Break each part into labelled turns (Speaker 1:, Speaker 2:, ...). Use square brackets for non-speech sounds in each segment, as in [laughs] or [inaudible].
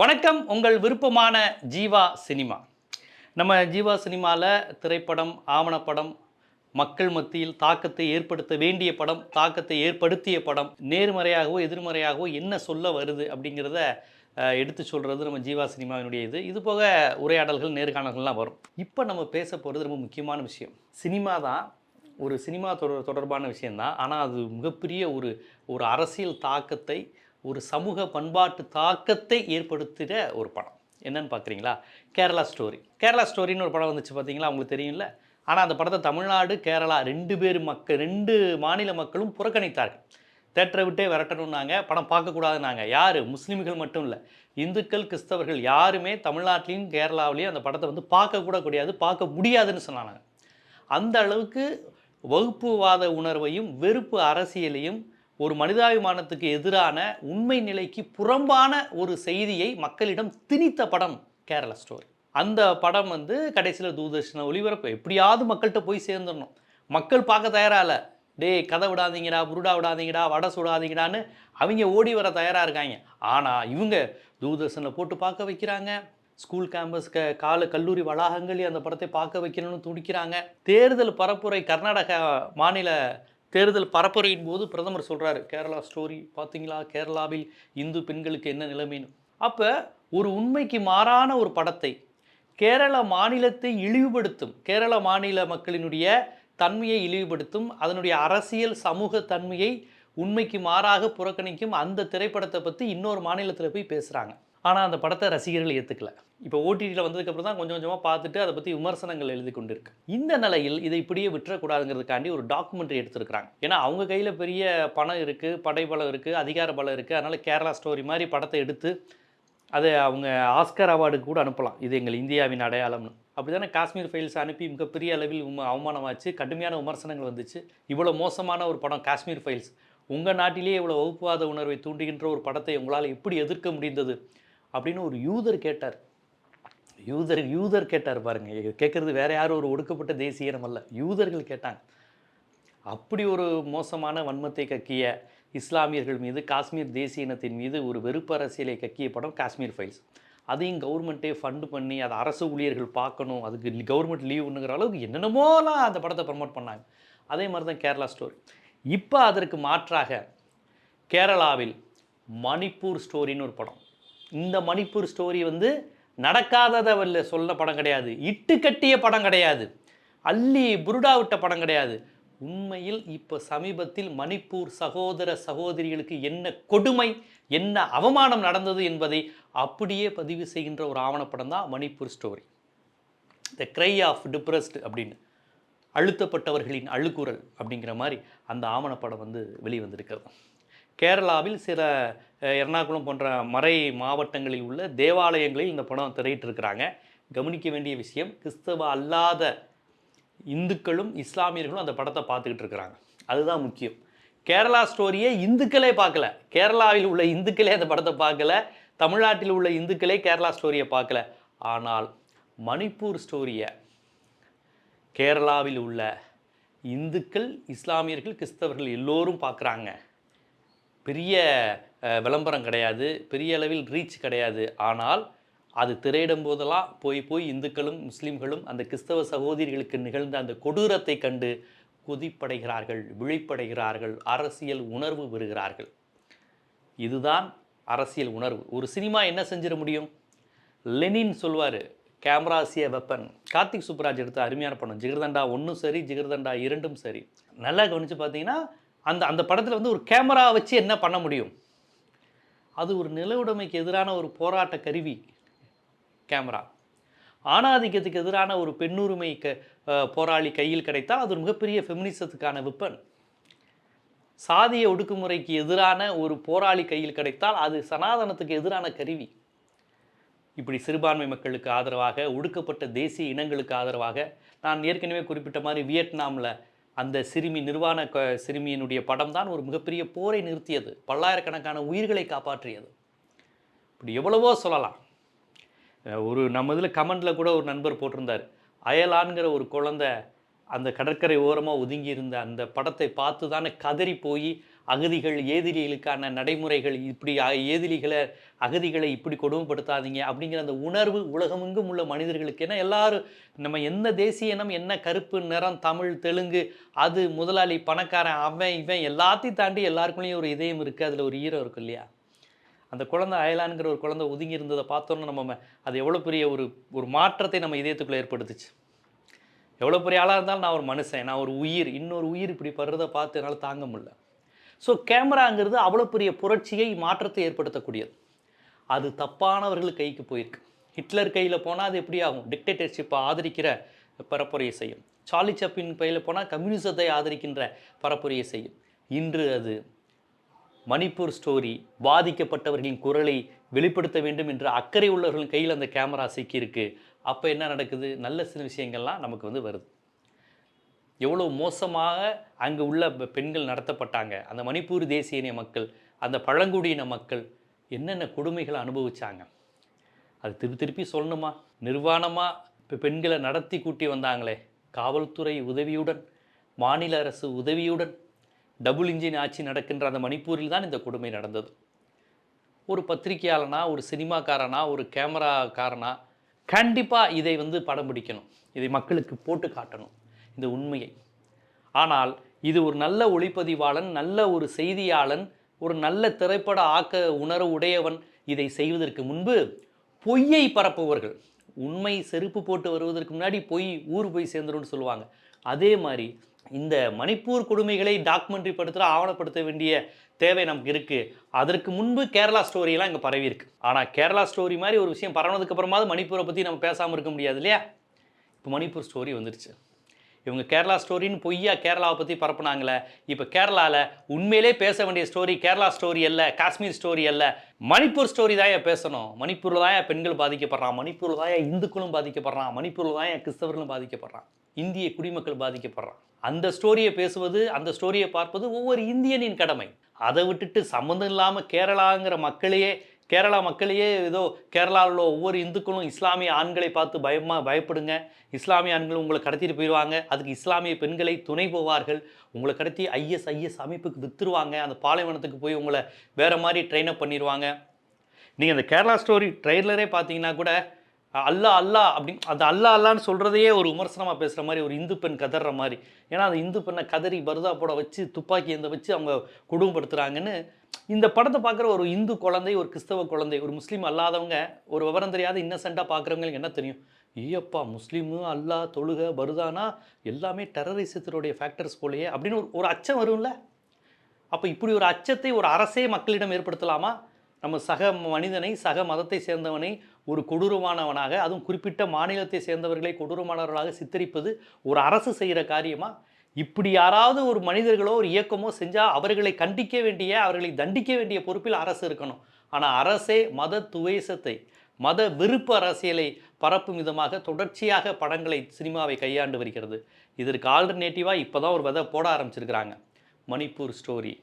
Speaker 1: வணக்கம் உங்கள் விருப்பமான ஜீவா சினிமா. நம்ம ஜீவா சினிமாவில் திரைப்படம் ஆவணப்படம் மக்கள் மத்தியில் தாக்கத்தை ஏற்படுத்த வேண்டிய படம் தாக்கத்தை ஏற்படுத்திய படம் நேர்மறையாகவோ எதிர்மறையாகவோ என்ன சொல்ல வருது அப்படிங்கிறத எடுத்து சொல்கிறது நம்ம ஜீவா சினிமாவினுடைய இது. இது போக உரையாடல்கள் நேர்காணல்கள்லாம் வரும். இப்போ நம்ம பேச போகிறது ரொம்ப முக்கியமான விஷயம். சினிமா தான் ஒரு சினிமா தொடர் தொடர்பான விஷயந்தான் ஆனால் அது மிகப்பெரிய ஒரு ஒரு அரசியல் தாக்கத்தை ஒரு சமூக பண்பாட்டு தாக்கத்தை ஏற்படுத்துகிற ஒரு படம். என்னன்னு பார்க்குறீங்களா? கேரளா ஸ்டோரி. கேரளா ஸ்டோரின்னு ஒரு படம் வந்துச்சு பார்த்தீங்களா? உங்களுக்கு தெரியும்ல? ஆனால் அந்த படத்தை தமிழ்நாடு கேரளா ரெண்டு பேர் மக்கள் ரெண்டு மாநில மக்களும் புறக்கணித்தார்கள். தேட்டரை விட்டே விரட்டணும்னாங்க. படம் பார்க்கக்கூடாதுன்னாங்க. யார்? முஸ்லீம்கள் மட்டும் இல்லை. இந்துக்கள் கிறிஸ்தவர்கள் யாருமே தமிழ்நாட்டிலையும் கேரளாவிலையும் அந்த படத்தை வந்து பார்க்கக்கூட கூடாது பார்க்க முடியாதுன்னு சொன்னாங்க. அந்த அளவுக்கு வகுப்புவாத உணர்வையும் வெறுப்பு அரசியலையும் ஒரு மனிதாபிமானத்துக்கு எதிரான உண்மை நிலைக்கு புறம்பான ஒரு செய்தியை மக்களிடம் திணித்த படம் கேரளா ஸ்டோரி. அந்த படம் வந்து கடைசியில் தூர்தர்ஷன ஒளிபரப்பு. எப்படியாவது மக்கள்கிட்ட போய் சேர்ந்துடணும். மக்கள் பார்க்க தயாராக இல்லை. டேய் கதை விடாதீங்கடா புருடா விடாதீங்கடா வடை சுடாதீங்கடான்னு அவங்க ஓடி வர தயாராக இருக்காங்க. ஆனால் இவங்க தூர்தர்ஷனில் போட்டு பார்க்க வைக்கிறாங்க. ஸ்கூல் கேம்பஸ் க கால கல்லூரி வளாகங்களில் அந்த படத்தை பார்க்க வைக்கணும்னு துடிக்கிறாங்க. தேர்தல் பரப்புரை கர்நாடகா மாநில தேர்தல் பரப்புரையின் போது பிரதமர் சொல்கிறாரு கேரளா ஸ்டோரி பார்த்தீங்களா? கேரளாவில் இந்து பெண்களுக்கு என்ன நிலைமைன்னு அப்போ ஒரு உண்மைக்கு மாறான ஒரு படத்தை கேரள மாநிலத்தை இழிவுபடுத்தும் கேரள மாநில மக்களினுடைய தன்மையை இழிவுபடுத்தும் அதனுடைய அரசியல் சமூக தன்மையை உண்மைக்கு மாறாக புறக்கணிக்கும் அந்த திரைப்படத்தை பற்றி இன்னொரு மாநிலத்தில் போய் பேசுகிறாங்க ஆனால் அந்த படத்தை ரசிகர்கள் ஏற்றுக்கல இப்போ ஓடிடியில் வந்ததுக்கப்புறம் தான் கொஞ்சம் கொஞ்சமாக பார்த்துட்டு அதை பற்றி விமர்சனங்கள் எழுதி கொண்டிருக்கு. இந்த நிலையில் இதை இப்படியே விட்டுறக்கூடாதுங்கிறதுக்காண்டி ஒரு டாக்குமெண்ட்ரி எடுத்திருக்கிறாங்க. ஏன்னா அவங்க கையில் பெரிய பணம் இருக்குது படைபலம் இருக்குது அதிகார பலம் இருக்குது அதனால் கேரளா ஸ்டோரி மாதிரி படத்தை எடுத்து அதை அவங்க ஆஸ்கர் அவார்டுக்கு கூட அனுப்பலாம். இது எங்கள் இந்தியாவின் அடையாளம்னு. அப்படி தானே காஷ்மீர் ஃபைல்ஸ் அனுப்பி மிகப்பெரிய அளவில் அவமானமாச்சு கடுமையான விமர்சனங்கள் வந்துச்சு. இவ்வளோ மோசமான ஒரு படம் காஷ்மீர் ஃபைல்ஸ். உங்கள் நாட்டிலேயே இவ்வளோ வகுப்புவாத உணர்வை தூண்டுகின்ற ஒரு படத்தை உங்களால் எப்படி எதிர்க்க முடிந்தது? அப்படின்னு ஒரு யூதர் கேட்டார். யூதர் யூதர் கேட்டார் பாருங்க. கேட்குறது வேற யாரும் ஒரு ஒடுக்கப்பட்ட தேசியனம் அல்ல. யூதர்கள் கேட்டாங்க. அப்படி ஒரு மோசமான வன்மத்தை கக்கிய இஸ்லாமியர்கள் மீது காஷ்மீர் தேசிய இனத்தின் மீது ஒரு வெறுப்பு அரசியலை கக்கிய படம் காஷ்மீர் ஃபைல்ஸ். அதையும் கவர்மெண்ட்டே ஃபண்டு பண்ணி அதை அரசு ஊழியர்கள் பார்க்கணும். அதுக்கு கவர்மெண்ட் லீவுங்கிற அளவுக்கு என்னென்னமோலாம் அந்த படத்தை ப்ரமோட் பண்ணாங்க. அதே மாதிரி தான் கேரளா ஸ்டோரி இப்போ அதற்கு மாற்றாக கேரளாவில் மணிப்பூர் ஸ்டோரின்னு ஒரு படம். இந்த மணிப்பூர் ஸ்டோரி வந்து நடக்காததை வல்ல சொல்ல படம் கிடையாது. இட்டு கட்டிய படம் கிடையாது. அள்ளி புருடா விட்ட படம் கிடையாது. உண்மையில் இப்போ சமீபத்தில் மணிப்பூர் சகோதர சகோதரிகளுக்கு என்ன கொடுமை என்ன அவமானம் நடந்தது என்பதை அப்படியே பதிவு செய்கின்ற ஒரு ஆவணப்படம் தான் Manipur story the cry of depressed அப்படின்னு. அழுத்தப்பட்டவர்களின் அழுக்குரல் அப்படிங்கிற மாதிரி அந்த ஆவணப்படம் வந்து வெளிவந்திருக்கிறது கேரளாவில் சில எர்ணாகுளம் போன்ற மறை மாவட்டங்களில் உள்ள தேவாலயங்களில் இந்த படம் திரையிட்டிருக்கிறாங்க. கவனிக்க வேண்டிய விஷயம் கிறிஸ்தவ அல்லாத இந்துக்களும் இஸ்லாமியர்களும் அந்த படத்தை பார்த்துக்கிட்டு இருக்கிறாங்க அதுதான் முக்கியம். கேரளா ஸ்டோரியை இந்துக்களே பார்க்கல. கேரளாவில் உள்ள இந்துக்களே அந்த படத்தை பார்க்கல. தமிழ்நாட்டில் உள்ள இந்துக்களே கேரளா ஸ்டோரியை பார்க்கல. ஆனால் மணிப்பூர் ஸ்டோரியை கேரளாவில் உள்ள இந்துக்கள் இஸ்லாமியர்கள் கிறிஸ்தவர்கள் எல்லோரும் பார்க்குறாங்க. பெரிய விளம்பரம் கிடையாது பெரிய அளவில் ரீச் கிடையாது. ஆனால் அது திரையிடும் போதெல்லாம் போய் போய் இந்துக்களும் முஸ்லீம்களும் அந்த கிறிஸ்தவ சகோதரிகளுக்கு நிகழ்ந்த அந்த கொடூரத்தை கண்டு கொதிப்படைகிறார்கள் விழிப்படைகிறார்கள் அரசியல் உணர்வு பெறுகிறார்கள். இதுதான் அரசியல் உணர்வு. ஒரு சினிமா என்ன செஞ்சிட முடியும்? லெனின் சொல்வார் கேமராசிய வெப்பன் கார்த்திக் சுப்ராஜ் எடுத்த அருமையான படம் ஜிகர்தண்டா ஒன்றும் சரி ஜிகர்தண்டா இரண்டும் சரி. நல்லா கவனித்து பார்த்தீங்கன்னா அந்த அந்த படத்தில் வந்து ஒரு கேமரா வச்சு என்ன பண்ண முடியும்? அது ஒரு நிலவுடைமைக்கு எதிரான ஒரு போராட்ட கருவி கேமரா. ஆணாதிக்கத்துக்கு எதிரான ஒரு பெண்ணுரிமை க போராளி கையில் கிடைத்தால் அது ஒரு மிகப்பெரிய ஃபெமினிசத்துக்கான வெப்பன் சாதிய ஒடுக்குமுறைக்கு எதிரான ஒரு போராளி கையில் கிடைத்தால் அது சனாதனத்துக்கு எதிரான கருவி. இப்படி சிறுபான்மை மக்களுக்கு ஆதரவாக ஒடுக்கப்பட்ட தேசிய இனங்களுக்கு ஆதரவாக நான் ஏற்கனவே குறிப்பிட்ட மாதிரி வியட்நாமில் அந்த சிறுமி நிர்வாண க சிறுமியினுடைய படம் தான் ஒரு மிகப்பெரிய போரை நிறுத்தியது. பல்லாயிரக்கணக்கான உயிர்களை காப்பாற்றியது. இப்படி எவ்வளவோ சொல்லலாம். ஒரு நம்ம இதில் கமெண்டில் கூட ஒரு நண்பர் போட்டிருந்தார். அயலான்கிற ஒரு குழந்தை அந்த கடற்கரை ஓரமாக ஒதுங்கி இருந்த அந்த படத்தை பார்த்து தானே கதறி போய் அகதிகள் ஏதிலிகளுக்கான நடைமுறைகள் இப்படி அ- ஏதிலிகளை அகதிகளை இப்படி கொடுமைப்படுத்தாதீங்க அப்படிங்கிற அந்த உணர்வு உலகமெங்கும் உள்ள மனிதர்களுக்கு. ஏன்னா எல்லாரும் நம்ம என்ன தேசிய இனம் என்ன கருப்பு நிறம் தமிழ் தெலுங்கு அது முதலாளி பணக்காரன் அவன் இவன் எல்லாத்தையும் தாண்டி எல்லாருக்குள்ளேயும் ஒரு இதயம் இருக்குது அதில் ஒரு ஈரம் இருக்கும் இல்லையா? அந்த குழந்தை அயலான்கிற ஒரு குழந்தை ஒதுங்கி இருந்ததை பார்த்தோன்னா நம்ம அது எவ்வளோ பெரிய ஒரு ஒரு மாற்றத்தை நம்ம இதயத்துக்குள்ளே ஏற்படுத்துச்சு. எவ்வளோ பெரிய ஆளாக இருந்தாலும் நான் ஒரு மனுஷன் நான் ஒரு உயிர் இன்னொரு உயிர் இப்படி படுறதை பார்த்து என்னால் தாங்க முடியல. ஸோ கேமராங்கிறது அவ்வளோ பெரிய புரட்சியை மாற்றத்தை ஏற்படுத்தக்கூடியது. அது தப்பானவர்கள் கைக்கு போயிருக்கு. ஹிட்லர் கையில் போனால் அது எப்படி ஆகும்? டிக்டேட்டர்ஷிப்பை ஆதரிக்கிற பரப்புரையை செய்யும். சார்லி சப்பின் கையில் போனால் கம்யூனிசத்தை ஆதரிக்கின்ற பரப்புரையை செய்யும். இன்று அது மணிப்பூர் ஸ்டோரி பாதிக்கப்பட்டவர்களின் குரலை வெளிப்படுத்த வேண்டும் என்ற அக்கறை உள்ளவர்களின் கையில் அந்த கேமரா சிக்கியிருக்கு. அப்போ என்ன நடக்குது? நல்ல சில விஷயங்கள்லாம் நமக்கு வந்து வருது. எவ்வளோ மோசமாக அங்கே உள்ள பெண்கள் நடத்தப்பட்டாங்க. அந்த மணிப்பூர் தேசிய இன மக்கள் அந்த பழங்குடியின மக்கள் என்னென்ன கொடுமைகளை அனுபவித்தாங்க அது திருப்பி திருப்பி சொல்லணுமா? நிர்வாணமாக இப்போ பெண்களை நடத்தி கூட்டி வந்தாங்களே. காவல்துறை உதவியுடன் மாநில அரசு உதவியுடன் டபுள் இன்ஜின் ஆட்சி நடக்கின்ற அந்த மணிப்பூரில் தான் இந்த கொடுமை நடந்தது. ஒரு பத்திரிகையாளனா ஒரு சினிமாக்காரனா ஒரு கேமராக்காரனா கண்டிப்பாக இதை வந்து படம் பிடிக்கணும். இதை மக்களுக்கு போட்டு காட்டணும். இந்த உண்மையை. ஆனால் இது ஒரு நல்ல ஒளிப்பதிவாளன் நல்ல ஒரு செய்தியாளன் ஒரு நல்ல திரைப்பட ஆக்க உணர்வு உடையவன் இதை செய்வதற்கு முன்பு பொய்யை பரப்புவர்கள் உண்மை செருப்பு போட்டு வருவதற்கு முன்னாடி பொய் ஊர் போய் சேர்ந்துரும்னு சொல்லுவாங்க. அதே மாதிரி இந்த மணிப்பூர் கொடுமைகளை டாக்குமெண்ட்ரி படுத்துகிற ஆவணப்படுத்த வேண்டிய தேவை நமக்கு இருக்குது அதற்கு முன்பு கேரளா ஸ்டோரியெல்லாம் இங்கே பரவி இருக்குது ஆனால் கேரளா ஸ்டோரி மாதிரி ஒரு விஷயம் பரவனதுக்கு அப்புறமாவது மணிப்பூரை பற்றி நம்ம பேசாமல் இருக்க முடியாது இல்லையா? இப்போ மணிப்பூர் ஸ்டோரி வந்துருச்சு. இவங்க கேரளா ஸ்டோரின்னு பொய்யா கேரளாவை பற்றி பரப்புனாங்களே இப்போ கேரளாவில் உண்மையிலே பேச வேண்டிய ஸ்டோரி கேரளா ஸ்டோரி அல்ல காஷ்மீர் ஸ்டோரி அல்ல. மணிப்பூர் ஸ்டோரி தான் பேசணும்? மணிப்பூரில் தான் பெண்கள் பாதிக்கப்படுறான்? மணிப்பூரில் தான் இந்துக்களும் பாதிக்கப்படுறான்? மணிப்பூரில் தான் கிறிஸ்தவர்களும் பாதிக்கப்படுறான்? இந்திய குடிமக்கள் பாதிக்கப்படுறான். அந்த ஸ்டோரியை பேசுவது அந்த ஸ்டோரியை பார்ப்பது ஒவ்வொரு இந்தியனின் கடமை. அதை விட்டுட்டு சம்மந்தம் இல்லாமல் கேரளாங்கிற மக்களையே கேரளா மக்களையே ஏதோ கேரளாவில் உள்ள ஒவ்வொரு இந்துக்களும் இஸ்லாமிய ஆண்களை பார்த்து பயமாக பயப்படுங்க. இஸ்லாமிய ஆண்கள் உங்களை கடத்திட்டு போயிடுவாங்க. அதுக்கு இஸ்லாமிய பெண்களை துணை போவார்கள். உங்களை கடத்தி ஐஎஸ் ஐஎஸ் அமைப்புக்கு வித்துருவாங்க. அந்த பாலைவனத்துக்கு போய் உங்களை வேறு மாதிரி ட்ரெயின் அப் பண்ணிடுவாங்க. நீங்கள் அந்த கேரளா ஸ்டோரி ட்ரெய்லரே பார்த்தீங்கன்னா கூட அல்லா அல்லா அப்படி அந்த அல்லா அல்லான்னு சொல்கிறதையே ஒரு விமர்சனமாக பேசுகிற மாதிரி ஒரு இந்து பெண் கதற மாதிரி. ஏன்னா அந்த இந்து பெண்ணை கதறி பருதா போட வச்சு துப்பாக்கி எந்த வச்சு அவங்க குடும்பப்படுத்துகிறாங்கன்னு இந்த படத்தை பார்க்குற ஒரு இந்து குழந்தை ஒரு கிறிஸ்தவ குழந்தை ஒரு முஸ்லீம் அல்லாதவங்க ஒரு விவரம் தெரியாத இன்னசென்ட்டாக பார்க்குறவங்களுக்கு என்ன தெரியும்? ஐயப்பா முஸ்லீமு அல்லா தொழுக பருதானா எல்லாமே டெரரிசத்தினுடைய ஃபேக்டர்ஸ் போலயே அப்படின்னு ஒரு ஒரு அச்சம் வரும்ல? அப்போ இப்படி ஒரு அச்சத்தை ஒரு அரசே மக்களிடம் ஏற்படுத்தலாமா? நம்ம சக மனிதனை சக மதத்தை சேர்ந்தவனை ஒரு கொடூரமானவனாக அதுவும் குறிப்பிட்ட மாநிலத்தை சேர்ந்தவர்களை கொடூரமானவர்களாக சித்தரிப்பது ஒரு அரசு செய்கிற காரியமா? இப்படி யாராவது ஒரு மனிதர்களோ ஒரு இயக்கமோ செஞ்சால் அவர்களை கண்டிக்க வேண்டிய அவர்களை தண்டிக்க வேண்டிய பொறுப்பில் அரசு இருக்கணும். ஆனால் அரசே மத துவேசத்தை மத விருப்ப அரசியலை பரப்பும் விதமாக தொடர்ச்சியாக படங்களை சினிமாவை கையாண்டு வருகிறது. இதற்கு ஆல்டர்னேட்டிவாக இப்போ தான் ஒரு விதை போட ஆரம்பிச்சிருக்கிறாங்க. மணிப்பூர் ஸ்டோரி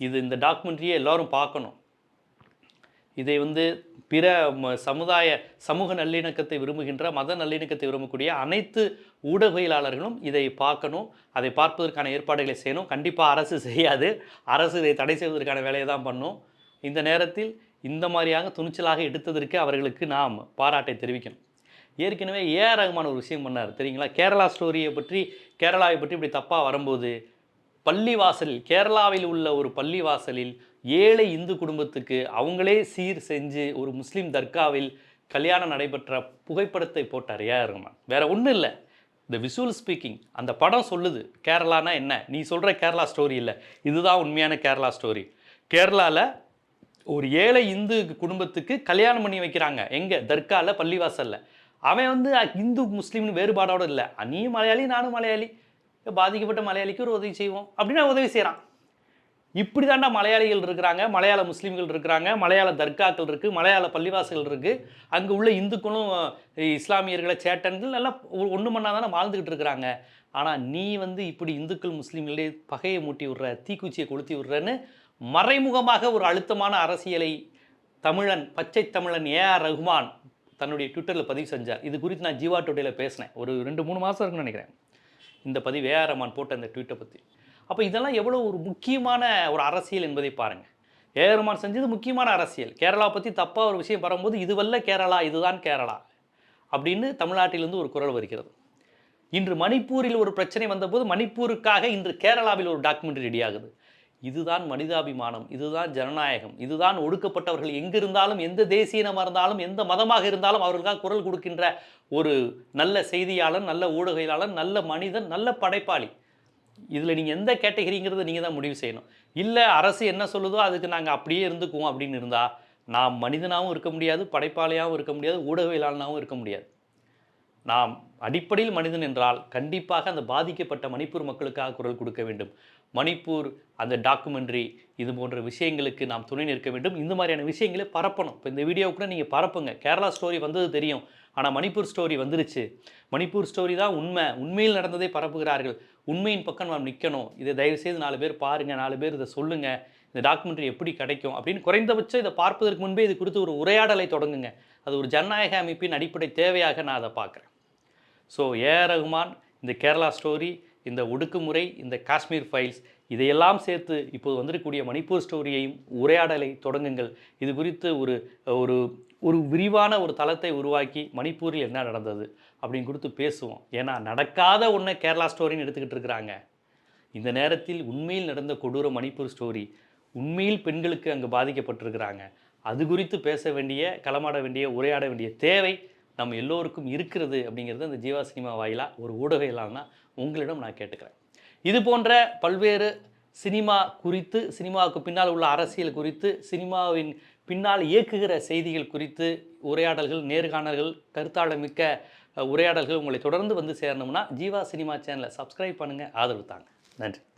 Speaker 1: இது இந்த டாக்குமெண்ட்ரியை எல்லோரும் பார்க்கணும். இதை வந்து பிற ம- சமுதாய சமூக நல்லிணக்கத்தை விரும்புகின்ற மத நல்லிணக்கத்தை விரும்பக்கூடிய அனைத்து ஊடகவியலாளர்களும் இதை பார்க்கணும். அதை பார்ப்பதற்கான ஏற்பாடுகளை செய்யணும். கண்டிப்பாக அரசு [laughs] செய்யாது. அரசு இதை தடை செய்வதற்கான வேலையை தான் பண்ணும். இந்த நேரத்தில் இந்த மாதிரியாக துணிச்சலாக எடுத்ததற்கு அவர்களுக்கு நாம் பாராட்டை தெரிவிக்கணும். ஏற்கனவே ஏஆர் ரகுமான ஒரு விஷயம் பண்ணார். தெரியுங்களா? கேரளா ஸ்டோரியை பற்றி கேரளாவை பற்றி இப்படி தப்பாக வரும்போது பள்ளிவாசலில் கேரளாவில் உள்ள ஒரு பள்ளிவாசலில் ஏழை இந்து குடும்பத்துக்கு அவங்களே சீர் செஞ்சு ஒரு முஸ்லீம் தர்காவில் கல்யாணம் நடைபெற்ற புகைப்படத்தை போட்டார். ஏஆர் ரஹ்மான் வேற ஒன்றும் இல்லை. இந்த விசுவல் ஸ்பீக்கிங் அந்த படம் சொல்லுது. கேரளானா என்ன? நீ சொல்கிற கேரளா ஸ்டோரி இல்லை. இதுதான் உண்மையான கேரளா ஸ்டோரி கேரளாவில் ஒரு ஏழை இந்து குடும்பத்துக்கு கல்யாணம் பண்ணி வைக்கிறாங்க. எங்கே? தர்காவில் பள்ளிவாசலில். அவன் வந்து இந்து முஸ்லீம்னு வேறுபாடோடு இல்லை. நீயும் மலையாளி நானும் மலையாளி. பாதிக்கப்பட்ட மலையாளிக்கு ஒரு உதவி செய்வோம் அப்படின்னு உதவி செய்கிறான் இப்படி தாண்டா மலையாளிகள் இருக்கிறாங்க மலையாள முஸ்லீம்கள் இருக்கிறாங்க மலையாள தர்காக்கள் இருக்குது மலையாள பள்ளிவாசல்கள் இருக்குது அங்கே உள்ள இந்துக்களும் இஸ்லாமியர்களை சேட்டன்கள் எல்லாம் ஒன்று மண்ணா தானே வாழ்ந்துக்கிட்டு இருக்கிறாங்க. ஆனால் நீ வந்து இப்படி இந்துக்கள் முஸ்லீம்களே பகையை மூட்டி விடுற தீக்குச்சியை கொளுத்தி விடுறன்னு மறைமுகமாக ஒரு அழுத்தமான அரசியலை தமிழன் பச்சை தமிழன் ஏ ஆர் ரகுமான் தன்னுடைய ட்விட்டரில் பதிவு செஞ்சார். இது குறித்து நான் ஜீவா டோட்டையில் பேசினேன். ஒரு ரெண்டு மூணு மாதம் இருக்குன்னு நினைக்கிறேன். இந்த பதிவு ஏஆர் ரமான் போட்ட அந்த ட்வீட்டை பற்றி அப்போ இதெல்லாம் எவ்வளோ ஒரு முக்கியமான ஒரு அரசியல் என்பதை பாருங்கள் ஏஆர் ரமான் செஞ்சது முக்கியமான அரசியல். கேரளா பற்றி தப்பாக ஒரு விஷயம் வரும்போது இதுவல்ல கேரளா இதுதான் கேரளா அப்படின்னு தமிழ்நாட்டிலிருந்து ஒரு குரல் வருகிறது. இன்று மணிப்பூரில் ஒரு பிரச்சனை வந்தபோது மணிப்பூருக்காக இன்று கேரளாவில் ஒரு டாக்குமெண்ட்ரி ரெடி ஆகுது. இதுதான் மனிதாபிமானம் இதுதான் ஜனநாயகம் இதுதான் ஒடுக்கப்பட்டவர்கள் எங்கிருந்தாலும் எந்த தேசியனமாக இருந்தாலும் எந்த மதமாக இருந்தாலும் அவர்களுக்காக குரல் கொடுக்கின்ற ஒரு நல்ல செய்தியாளன் நல்ல ஊடகையாளன் நல்ல மனிதன் நல்ல படைப்பாளி. இதில் நீங்கள் எந்த கேட்டகரிங்கிறத நீங்கள் தான் முடிவு செய்யணும். இல்லை அரசு என்ன சொல்லுதோ அதுக்கு நாங்கள் அப்படியே இருந்துக்குவோம் அப்படின்னு இருந்தால் நாம் மனிதனாகவும் இருக்க முடியாது படைப்பாளியாகவும் இருக்க முடியாது ஊடகவியலாளனாகவும் இருக்க முடியாது. நாம் அடிப்படையில் மனிதன் என்றால் கண்டிப்பாக அந்த பாதிக்கப்பட்ட மணிப்பூர் மக்களுக்காக குரல் கொடுக்க வேண்டும். மணிப்பூர் அந்த டாக்குமெண்ட்ரி இது போன்ற விஷயங்களுக்கு நாம் துணை நிற்க வேண்டும். இந்த மாதிரியான விஷயங்களை பரப்பணும். இப்போ இந்த வீடியோ கூட நீங்கள் பரப்புங்க. கேரளா ஸ்டோரி வந்தது தெரியும். ஆனால் மணிப்பூர் ஸ்டோரி வந்துருச்சு. மணிப்பூர் ஸ்டோரி தான் உண்மை. உண்மையில் நடந்ததை பரப்புகிறார்கள். உண்மையின் பக்கம் நாம் நிற்கணும் இதை தயவுசெய்து நாலு பேர் பாருங்கள் நாலு பேர் இதை சொல்லுங்கள் இந்த டாக்குமெண்ட்ரி எப்படி கிடைக்கும்? அப்படின்னு குறைந்தபட்சம் இதை பார்ப்பதற்கு முன்பே இது குறித்து ஒரு உரையாடலை தொடங்குங்க. அது ஒரு ஜனநாயக அமைப்பின் அடிப்படை தேவையாக நான் அதை பார்க்குறேன். ஸோ ஏ ரகுமான் இந்த கேரளா ஸ்டோரி இந்த ஒடுக்குமுறை இந்த காஷ்மீர் ஃபைல்ஸ் இதையெல்லாம் சேர்த்து இப்போது வந்திருக்கக்கூடிய மணிப்பூர் ஸ்டோரியையும் உரையாடலை தொடங்குங்கள். இது குறித்து ஒரு ஒரு ஒரு விரிவான ஒரு தளத்தை உருவாக்கி மணிப்பூரில் என்ன நடந்தது அப்படின்னு கொடுத்து பேசுவோம். ஏன்னா நடக்காத ஒன்றை கேரளா ஸ்டோரின்னு எடுத்துக்கிட்டு இருக்கிறாங்க. இந்த நேரத்தில் உண்மையில் நடந்த கொடூர மணிப்பூர் ஸ்டோரி உண்மையில் பெண்களுக்கு அங்கே பாதிக்கப்பட்டிருக்கிறாங்க. அது குறித்து பேச வேண்டிய களமாட வேண்டிய உரையாட வேண்டிய தேவை நம்ம எல்லோருக்கும் இருக்கிறது அப்படிங்கிறது அந்த ஜீவா சினிமா வாயிலாக ஒரு ஊடகையிலானா உங்களிடம் நான் கேட்டுக்கிறேன். இது போன்ற பல்வேறு சினிமா குறித்து சினிமாவுக்கு பின்னால் உள்ள அரசியல் குறித்து சினிமாவின் பின்னால் இயக்குகிற செய்திகள் குறித்து உரையாடல்கள் நேர்காணல்கள் கருத்தாளமிக்க உரையாடல்கள் உங்களை தொடர்ந்து வந்து சேரணும்னா ஜீவா சினிமா சேனலை சப்ஸ்கிரைப் பண்ணுங்கள் ஆதரவு தாங்க. நன்றி.